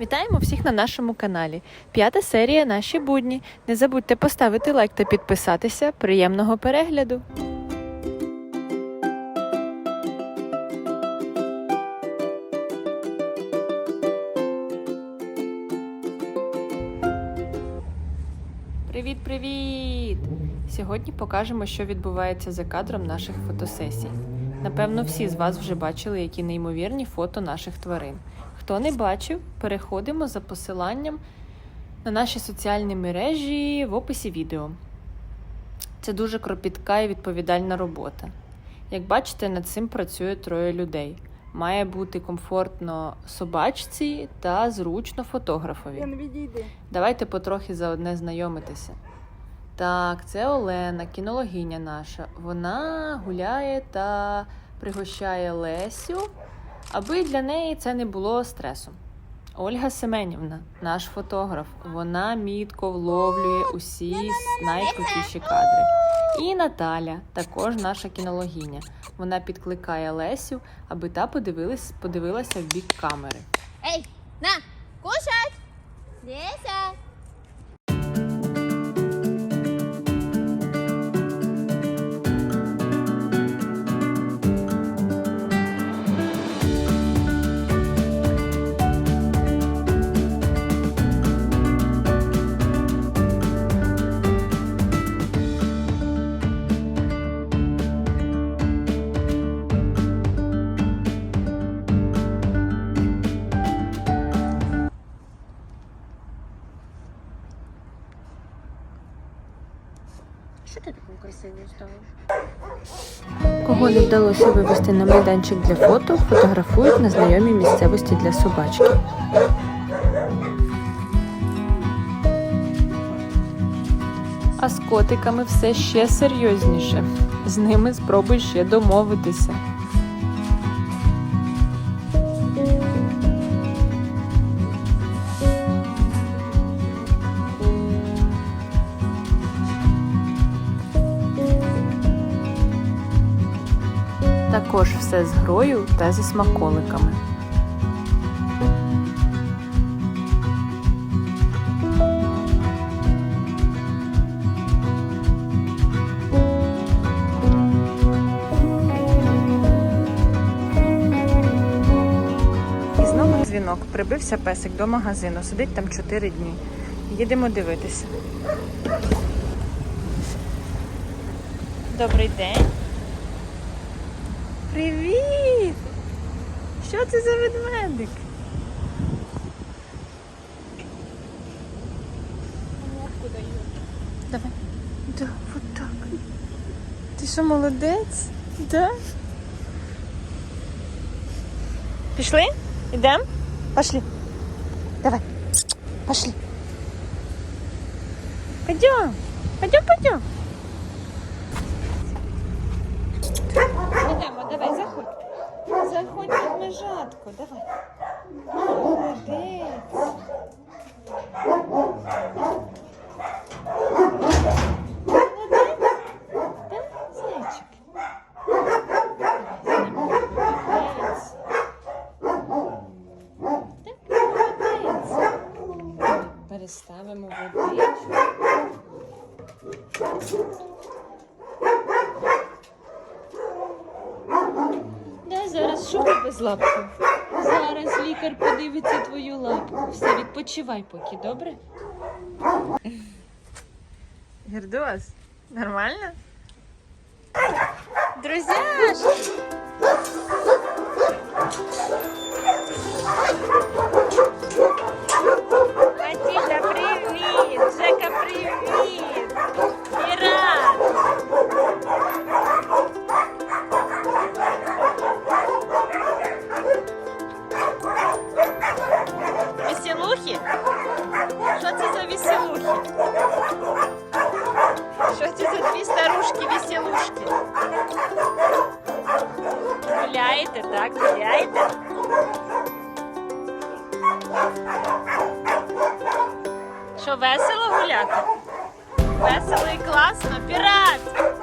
Вітаємо всіх на нашому каналі. П'ята серія Наші будні. Не забудьте поставити лайк та підписатися. Приємного перегляду! Привіт-привіт! Сьогодні покажемо, що відбувається за кадром наших фотосесій. Напевно, всі з вас вже бачили, які неймовірні фото наших тварин. Хто не бачив, переходимо за посиланням на наші соціальні мережі в описі відео. Це дуже кропітка і відповідальна робота. Як бачите, над цим працює троє людей. Має бути комфортно собачці та зручно фотографові. Давайте потрохи заодне знайомитися. Так, це Олена, кінологиня наша. Вона гуляє та пригощає Лесю, аби для неї це не було стресу. Ольга Семенівна, наш фотограф, вона мітко вловлює усі найкрутіші кадри. І Наталя, також наша кінологиня. Вона підкликає Лесю, аби та подивилась, подивилася в бік камери. Эй, на, кушать! Леся! Що ти таку красиву стала? Кого не вдалося вивести на майданчик для фото, фотографують на знайомій місцевості для собачки. А з котиками все ще серйозніше. З ними спробуй ще домовитися. Все з грою та зі смаколиками. І знову дзвінок. Прибився песик до магазину. Сидить там 4 дні. Їдемо дивитися. Добрий день. Привіт! Що це за ведмедик? Давай. Да, вот так. Ти що, молодець? Да? Пішли? Ідем? Пошли. Давай. Пошли. Пойдем. Пойдем, пойдем. Ідемо, давай, заходь. Заходь під межатку, давай. Молодець. Переставимо водичку. Да, що лапку? Зараз лікар подивиться твою лапку. Все, відпочивай поки, добре? Гердос, нормально? Друзяшки! Що це за веселухи? Що це за дві старушки веселушки? Гуляєте, так? Гуляєте? Що весело гуляти? Весело і класно. Пірат!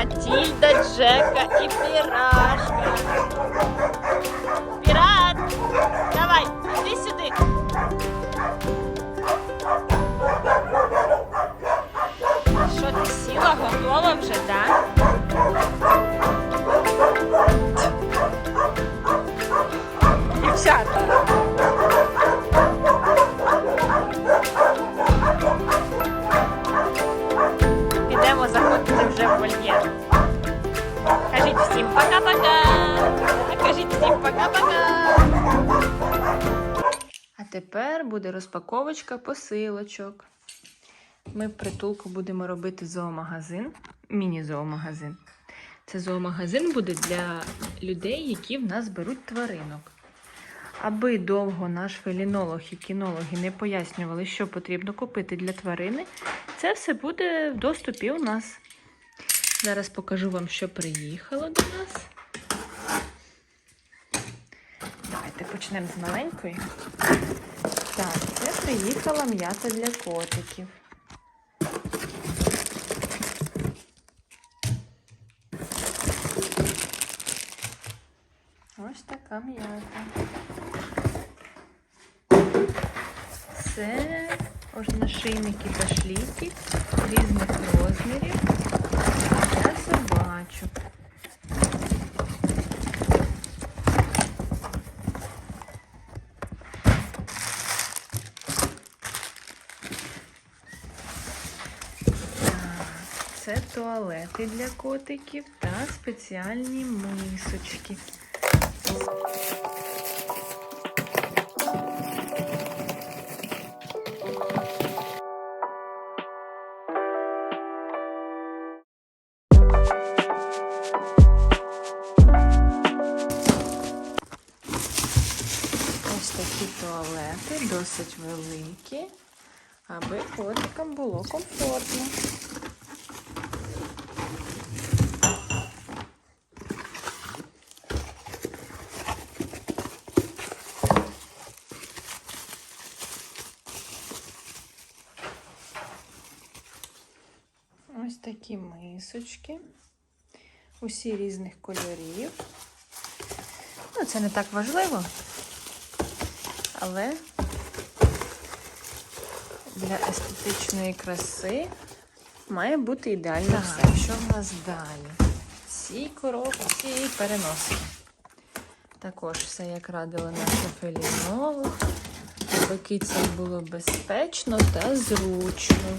Матільда, Джека і Пірашка. Тепер буде розпаковочка посилочок. Ми в притулку будемо робити зоомагазин, міні-зоомагазин. Це зоомагазин буде для людей, які в нас беруть тваринок. Аби довго наш фелінолог і кінологи не пояснювали, що потрібно купити для тварини, це все буде в доступі у нас. Зараз покажу вам, що приїхало до нас. Давайте почнемо з маленької. Так, це приїхала м'ята для котиків. Ось така м'ята. Це ожношийники та шліки різних розмірів для собачок. Так, Це туалети для котиків та спеціальні мисочки. Ось такі туалети, досить великі, аби котикам було комфортно. Такі мисочки. Усі різних кольорів. Ну, це не так важливо, але для естетичної краси має бути ідеально все. Що в нас далі? Ці коробці і переноски. Також все, як радила наша фелінолог, аби кицям було безпечно та зручно.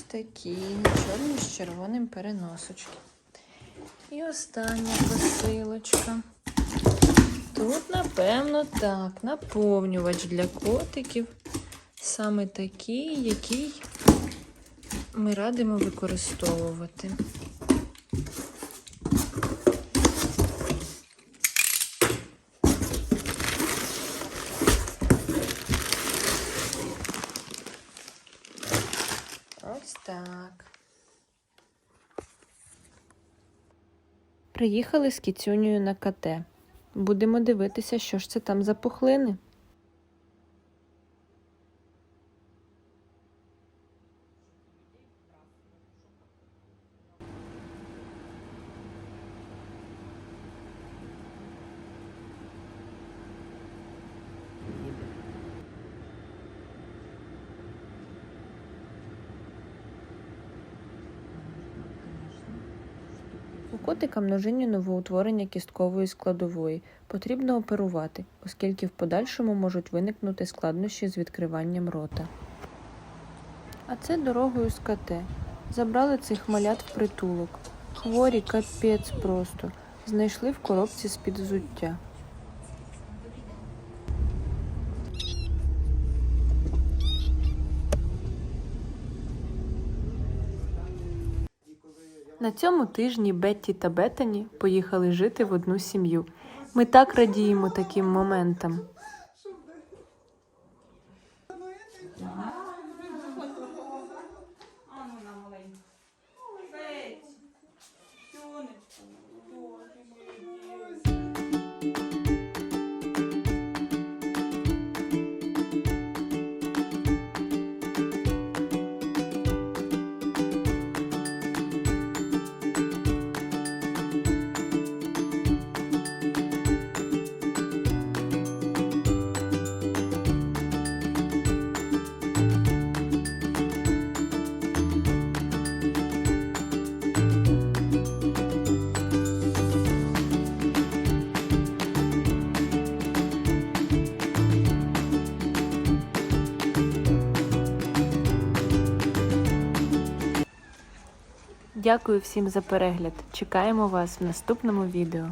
Ось такі чорні з червоним переносочки. І остання посилочка. Тут, напевно, так, наповнювач для котиків. Саме такий, який ми радимо використовувати. Ось так. Приїхали з кіцюнею на КТ. Будемо дивитися, що ж це там за пухлини. Котика множинні новоутворення кісткової складової потрібно оперувати, оскільки в подальшому можуть виникнути складнощі з відкриванням рота. А це дорогою з КТ. Забрали цих малят в притулок. Хворі капець просто. Знайшли в коробці з-під взуття. На цьому тижні Бетті та Бетані поїхали жити в одну сім'ю. Ми так радіємо таким моментам. Дякую всім за перегляд. Чекаємо вас в наступному відео.